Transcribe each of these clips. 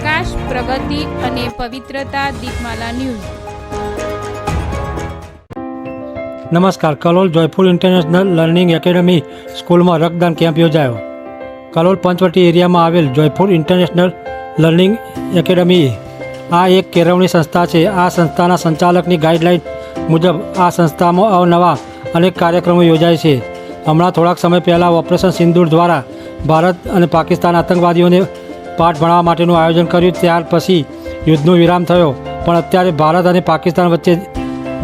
વિકાસ પ્રગતિ અને પવિત્રતા દીપમાલા ન્યૂઝ. નમસ્કાર, Kalol joyful international learning academy સ્કૂલમાં રક્તદાન કેમ્પ યોજાયો. કલોલ પંચવટી એરિયામાં આવેલ જોયફુલ ઇન્ટરનેશનલ લર્નિંગ એકેડમી આ એક કેળવણી સંસ્થા છે. આ સંસ્થાના સંચાલકની ગાઈડલાઇન મુજબ આ સંસ્થામાં અવનવા અનેક કાર્યક્રમો યોજાય છે. હમણાં થોડાક સમય પહેલાં ઓપરેશન સિંદૂર દ્વારા ભારત અને પાકિસ્તાન આતંકવાદીઓને પાઠ ભણાવવા માટેનું આયોજન કર્યું. ત્યાર પછી યુદ્ધનો વિરામ થયો. પણ અત્યારે ભારત અને પાકિસ્તાન વચ્ચે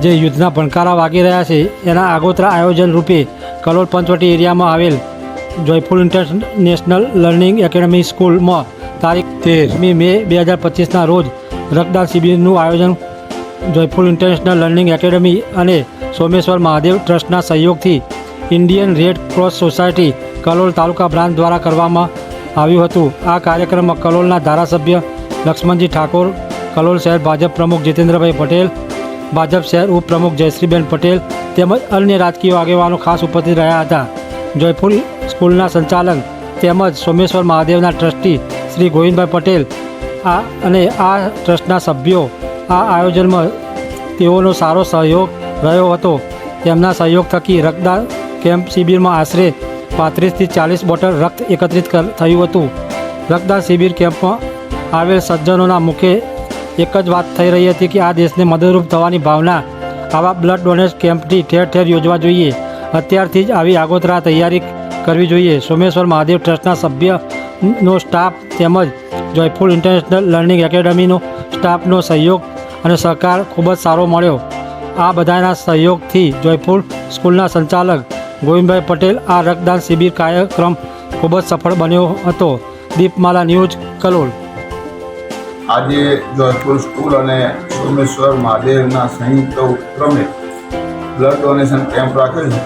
જે યુદ્ધના ભણકારા વાગી રહ્યા છે, એના આગોતરા આયોજન રૂપે કલોલ પંચવટી એરિયામાં આવેલ જોયફુલ ઇન્ટરનેશનલ લર્નિંગ એકેડમી સ્કૂલમાં તારીખ તેરમી મે બે હજાર પચીસના રોજ રક્તદાન શિબિરનું આયોજન જોયફુલ ઇન્ટરનેશનલ લર્નિંગ એકેડમી અને સોમેશ્વર મહાદેવ ટ્રસ્ટના સહયોગથી Indian Red Cross Society Kalol taluka branch દ્વારા કરવામાં આવ્યું હતું. આ કાર્યક્રમમાં કલોલના ધારાસભ્ય લક્ષ્મણજી ઠાકોર, કલોલ શહેર ભાજપ પ્રમુખ જીતેન્દ્રભાઈ પટેલ, ભાજપ શહેર ઉપપ્રમુખ જયશ્રીબેન પટેલ તેમજ અન્ય રાજકીય આગેવાનો ખાસ ઉપસ્થિત રહ્યા હતા. જયપુર સ્કૂલના સંચાલન તેમજ સોમેશ્વર મહાદેવના ટ્રસ્ટી શ્રી ગોવિંદભાઈ પટેલ આ અને આ ટ્રસ્ટના સભ્યો આ આયોજનમાં તેઓનો સારો સહયોગ રહ્યો હતો. તેમના સહયોગ થકી રક્તદાન કેમ્પ શિબિરમાં આશરે પાંત્રીસથી ચાલીસ બોટલ રક્ત એકત્રિત થયું હતું. રક્તદાન શિબિર કેમ્પમાં આવેલ સજ્જનોના મુખે એક જ વાત થઈ રહી હતી કે આ દેશને મદદરૂપ થવાની ભાવના આવા બ્લડ ડોનેટ કેમ્પથી ઠેર ઠેર યોજવા જોઈએ. અત્યારથી જ આવી આગોતરા તૈયારી કરવી જોઈએ. સોમેશ્વર મહાદેવ ટ્રસ્ટના સભ્યનો સ્ટાફ તેમજ જોયફુલ ઇન્ટરનેશનલ લર્નિંગ એકેડમીનો સ્ટાફનો સહયોગ અને સહકાર ખૂબ જ સારો મળ્યો. આ બધાના સહયોગથી જોયફુલ સ્કૂલના સંચાલક ગોવિંદભાઈ પટેલ આ રક્તદાન શિબિર કાર્યક્રમ ખૂબ જ સફળ બન્યો હતો. દીપમાલા ન્યૂઝ, કલોલ. આજે જોધપુર સ્કૂલ અને સોમેશ્વર મહાદેવના સંયુક્ત ઉપક્રમે બ્લડ ડોનેશન કેમ્પ રાખ્યો છે.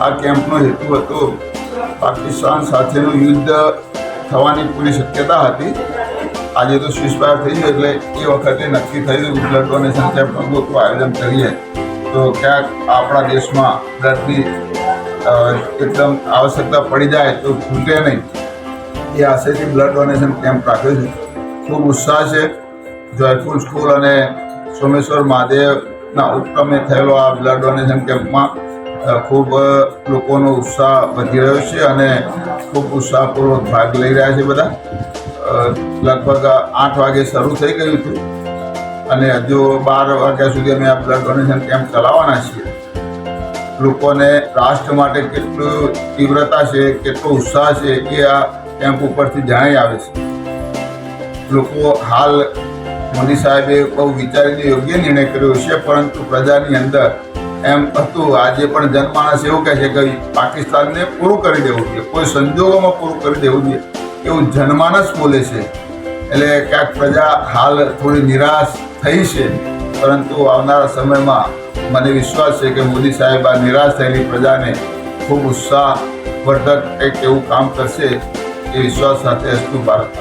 આ કેમ્પનો હેતુ હતો પાકિસ્તાન સાથેનું યુદ્ધ થવાની પૂરી શક્યતા હતી. આજે તો સીઝફાયર થઈ ગયું એટલે એ વખતે નક્કી થયું બ્લડ ડોનેશન કેમ્પનું આયોજન કરીએ. તો ક્યાંક આપણા દેશમાં બ્લડની એકદમ આવશ્યકતા પડી જાય તો છૂટે નહીં. એ આશયથી બ્લડ ડોનેશન કેમ્પ રાખ્યો છે. ખૂબ ઉત્સાહ છે. જોયફુલ સ્કૂલ અને સોમેશ્વર મહાદેવના ઉપક્રમે થયેલો આ બ્લડ ડોનેશન કેમ્પમાં ખૂબ લોકોનો ઉત્સાહ વધી રહ્યો છે અને ખૂબ ઉત્સાહપૂર્વક ભાગ લઈ રહ્યા છે બધા. લગભગ આઠ વાગે શરૂ થઈ ગયું હતું અને હજુ બાર વાગ્યા સુધી અમે આ બ્લડ ડોનેશન કેમ્પ ચલાવવાના છીએ. લોકોને રાષ્ટ્ર માટે કેટલું તીવ્રતા છે, કેટલો ઉત્સાહ છે એ આ કેમ્પ ઉપરથી જાણી આવે છે. લોકો હાલ મોદી સાહેબે બહુ વિચારીને યોગ્ય નિર્ણય કર્યો છે, પરંતુ પ્રજાની અંદર એમ હતું, આજે પણ જનમાણસ એવું કહે છે કે પાકિસ્તાનને પૂરું કરી દેવું જોઈએ, કોઈ સંજોગોમાં પૂરું કરી દેવું જોઈએ, એવું જનમાનસ બોલે છે. એટલે ક્યાંક પ્રજા હાલ થોડી નિરાશ થઈ છે, પરંતુ આવનારા સમયમાં મને વિશ્વાસ છે કે મોદી સાહેબ આ નિરાશ થયેલી પ્રજાને ખૂબ ઉત્સાહવર્ધક કંઈક એવું કામ કરશે એ વિશ્વાસ સાથે હસ્તુ ભારત.